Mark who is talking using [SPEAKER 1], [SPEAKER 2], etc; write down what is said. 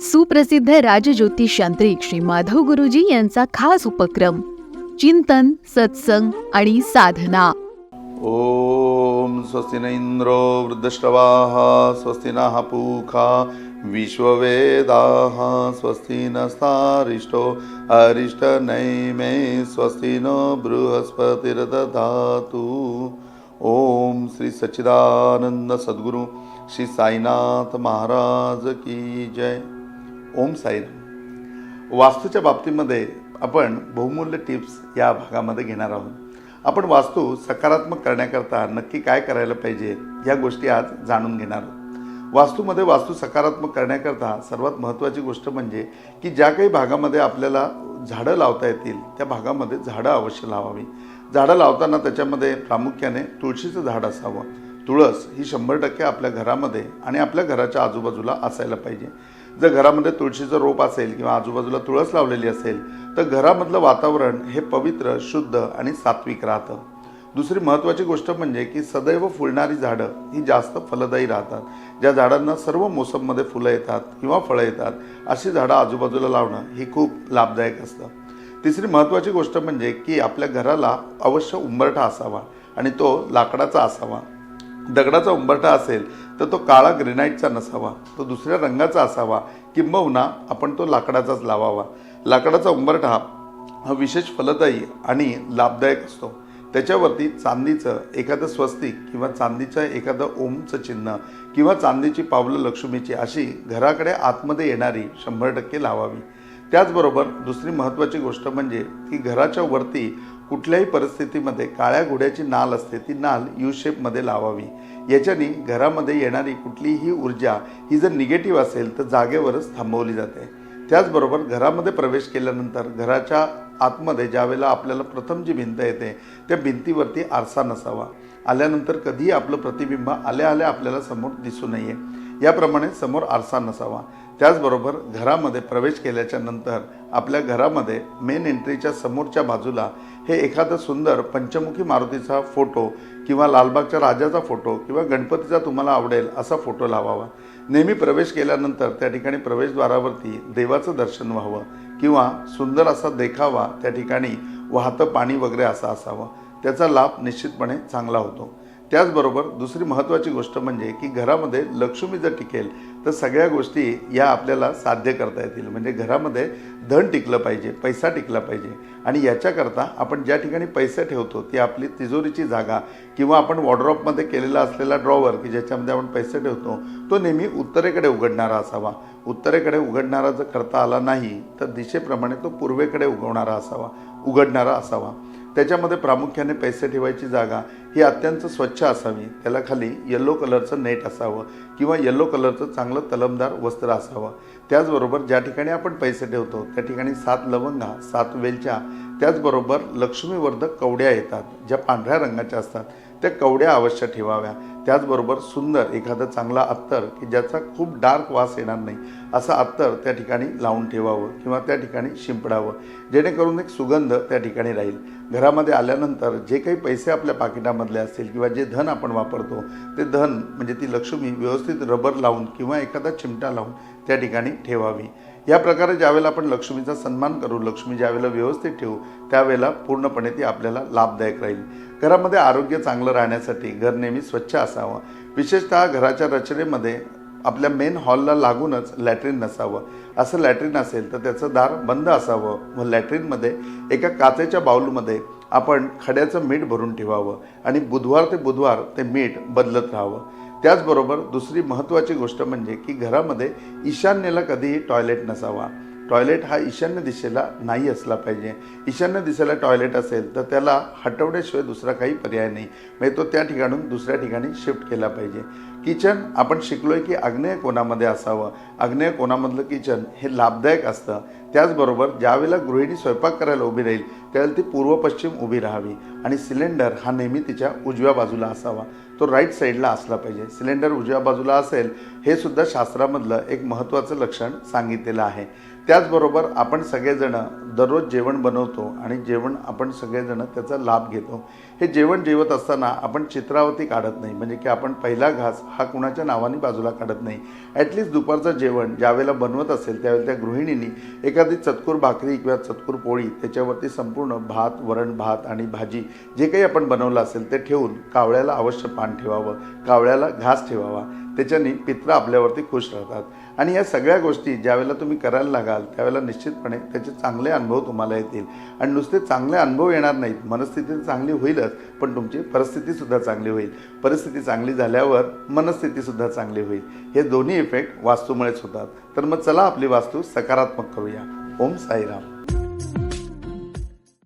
[SPEAKER 1] सुप्रसिद्ध राजज्योतिष यांत्रिक श्री माधव गुरुजी यांचा खास उपक्रम चिंतन सत्संग आणि साधना.
[SPEAKER 2] ओम स्वस्ति न इन्द्रो वृद्धश्रवाः स्वस्ति नः पूखा विश्ववेदाः स्वस्ति नस्तारिष्टो अरिष्टनैमे स्वस्ति नो बृहस्पतिर्दधातु। ओम श्री सच्चिदानंद सद्गुरु श्री साईनाथ महाराज की जय. ओम साईराम वास्तूच्या बाबतीमध्ये आपण बहुमूल्य टिप्स या भागामध्ये घेणार आहोत. आपण वास्तू सकारात्मक करण्याकरता नक्की काय करायला पाहिजे या गोष्टी आज जाणून घेणार आहोत. वास्तूमध्ये वास्तू सकारात्मक करण्याकरता सर्वात महत्त्वाची गोष्ट म्हणजे की ज्या काही भागामध्ये आपल्याला झाडं लावता येतील त्या भागामध्ये झाडं अवश्य लावावी. झाडं लावताना त्याच्यामध्ये प्रामुख्याने तुळशीचं झाड असावं. तुळस ही शंभर टक्के आपल्या घरामध्ये आणि आपल्या घराच्या आजूबाजूला असायला पाहिजे. जर घरामध्ये तुळशीचं रोप असेल किंवा आजूबाजूला तुळस लावलेली असेल तर घरामधलं वातावरण हे पवित्र शुद्ध आणि सात्विक राहतं. दुसरी महत्त्वाची गोष्ट म्हणजे की सदैव फुलणारी झाडं ही जास्त फलदायी राहतात. ज्या झाडांना सर्व मोसममध्ये फुलं येतात किंवा फळं येतात अशी झाडं आजूबाजूला लावणं ही खूप लाभदायक असतं. तिसरी महत्त्वाची गोष्ट म्हणजे की आपल्या घराला अवश्य उंबरठा असावा आणि तो लाकडाचा असावा. दगडाचा उंबरठा असेल तर तो काळा ग्रेनाईटचा नसावा. तो दुसऱ्या रंगाचा असावा. किंबहुना आपण तो लाकडाचाच लावावा. लाकडाचा उंबरठा हा विशेष फलदायी आणि लाभदायक असतो. त्याच्यावरती चांदीचं एखादं स्वस्तिक किंवा चांदीचं एखादं ओमचं चिन्ह किंवा चांदीची पावलं लक्ष्मीची अशी घराकडे आतमध्ये येणारी शंभर टक्के लावावी. त्याचबरोबर दुसरी महत्त्वाची गोष्ट म्हणजे की घराच्या वरती कुठल्याही परिस्थितीमध्ये काळ्या घोड्याची नाल असते ती नाल यू शेपमध्ये लावावी. याच्याने घरामध्ये येणारी कुठलीही ऊर्जा ही जर निगेटिव्ह असेल तर जागेवरच थांबवली जाते. त्याचबरोबर घरामध्ये प्रवेश केल्यानंतर घराच्या आतमध्ये ज्यावेळेला आपल्याला प्रथम जी भिंत येते त्या भिंतीवरती आरसा नसावा. आल्यानंतर कधीही आपलं प्रतिबिंब आल्या आल्या आपल्याला समोर दिसू नये. याप्रमाणे समोर आरसा नसावा. त्याचबरोबर घरामध्ये प्रवेश केल्याच्यानंतर आपल्या घरामध्ये मेन एंट्रीच्या समोरच्या बाजूला हे एखादं सुंदर पंचमुखी मारुतीचा फोटो किंवा लालबागच्या राजाचा फोटो किंवा गणपतीचा तुम्हाला आवडेल असा फोटो लावावा. नेहमी प्रवेश केल्यानंतर त्या ठिकाणी प्रवेशद्वारावरती देवाचं दर्शन व्हावं किंवा सुंदर असा देखावा त्या ठिकाणी वाहतं पाणी वगैरे असा असावं. त्याचा लाभ निश्चितपणे चांगला होतो. त्याचबरोबर दुसरी महत्त्वाची गोष्ट म्हणजे की घरामध्ये लक्ष्मी जर टिकेल तर सगळ्या गोष्टी या आपल्याला साध्य करता येतील. म्हणजे घरामध्ये धन टिकलं पाहिजे पैसा टिकला पाहिजे. आणि याच्याकरता आपण ज्या ठिकाणी पैसे ठेवतो ती आपली तिजोरीची जागा किंवा आपण वॉर्ड्रॉपमध्ये केलेला असलेला ड्रॉवर की ज्याच्यामध्ये आपण पैसे ठेवतो तो नेहमी उत्तरेकडे उघडणारा असावा. उत्तरेकडे उघडणारा जर करता आला नाही तर दिशेप्रमाणे तो पूर्वेकडे उगवणारा असावा उघडणारा असावा. त्याच्यामध्ये प्रामुख्याने पैसे ठेवायची जागा ही अत्यंत स्वच्छ असावी. त्याला खाली येल्लो कलरचं नेट असावं किंवा येल्लो कलरचं चांगलं तलमदार वस्त्र असावं. त्याचबरोबर ज्या ठिकाणी आपण पैसे ठेवतो त्या ठिकाणी सात लवंगा सात वेलच्या त्याचबरोबर लक्ष्मीवर्धक कवड्या येतात ज्या पांढऱ्या रंगाच्या असतात. त्या कवड्या अवश्य ठेवाव्या. त्याचबरोबर सुंदर एखादं चांगला अत्तर की ज्याचा खूप डार्क वास येणार नाही असं अत्तर त्या ठिकाणी लावून ठेवावं किंवा त्या ठिकाणी शिंपडावं. जेणेकरून एक सुगंध त्या ठिकाणी राहील. घरामध्ये आल्यानंतर जे काही पैसे आपल्या पाकिटामधले असतील किंवा जे धन आपण वापरतो ते धन म्हणजे ती लक्ष्मी व्यवस्थित रबर लावून किंवा एखादा चिमटा लावून त्या ठिकाणी ठेवावी. या प्रकारे ज्यावेळेला आपण लक्ष्मीचा सन्मान करू लक्ष्मी ज्यावेळेला व्यवस्थित ठेवू त्यावेळेला पूर्णपणे ती आपल्याला लाभदायक राहील. घरामध्ये आरोग्य चांगलं राहण्यासाठी घर नेहमी स्वच्छ असावं. विशेषतः घराच्या रचनेमध्ये आपल्या मेन हॉलला लागूनच लॅट्रिन नसावं. असं लॅट्रिन असेल तर त्याचं दार बंद असावं व लॅट्रिनमध्ये एका काचेच्या बाऊलमध्ये आपण खड्याचं मीठ भरून ठेवावं आणि बुधवार ते बुधवार ते मीठ बदलत राहावं. त्याचबरोबर दुसरी महत्त्वाची गोष्ट म्हणजे की घरामध्ये ईशान्येला कधीही टॉयलेट नसावा. टॉयलेट हा ईशान्य दिशेला नाही असला पाहिजे. ईशान्य दिशेला टॉयलेट असेल तर त्याला हटवण्याशिवाय दुसरा काही पर्याय नाही. म्हणजे तो त्या ठिकाणून दुसऱ्या ठिकाणी शिफ्ट केला पाहिजे. किचन आपण शिकलोय की आग्नेय कोणामध्ये असावं? आग्नेय कोणामधलं किचन हे लाभदायक असतं. त्याचबरोबर ज्यावेळेला गृहिणी स्वयंपाक करायला उभी राहील त्यावेळेला ती पूर्व पश्चिम उभी राहावी. आणि सिलेंडर हा नेहमी तिच्या उजव्या बाजूला असावा. तो राईट साईडला असला पाहिजे. सिलेंडर उजव्या बाजूला असेल हे सुद्धा शास्त्रामधलं एक महत्त्वाचं लक्षण सांगितलेलं आहे. त्याचबरोबर आपण सगळेजणं दररोज जेवण बनवतो आणि जेवण आपण सगळेजणं त्याचा लाभ घेतो. हे जेवण जेवत असताना आपण चित्रावती काढत नाही. म्हणजे की आपण पहिला घास हा कुणाच्या नावाने बाजूला काढत नाही. ॲटलिस्ट दुपारचं जेवण ज्यावेळेला बनवत असेल त्यावेळेला त्या गृहिणींनी एखादी चतकूर भाकरी किंवा चतकूर पोळी त्याच्यावरती संपूर्ण भात वरण भात आणि भाजी जे काही आपण बनवलं असेल ते ठेवून कावळ्याला अवश्य पान ठेवावं कावळ्याला घास ठेवावा. त्याच्याने पित्र आपल्यावरती खुश राहतात. आणि या सगळ्या गोष्टी ज्यावेळेला तुम्ही करायला लागाल त्यावेळेला निश्चितपणे त्याचे चांगले अनुभव तुम्हाला येतील. आणि नुसते चांगले अनुभव येणार नाहीत. मनस्थिती चांगली होईलच पण तुमची परिस्थितीसुद्धा चांगली होईल. परिस्थिती चांगली झाल्यावर मनस्थितीसुद्धा चांगली होईल. हे दोन्ही इफेक्ट वास्तूमुळेच होतात. तर मग चला आपली वास्तू सकारात्मक करूया. ओम साईराम.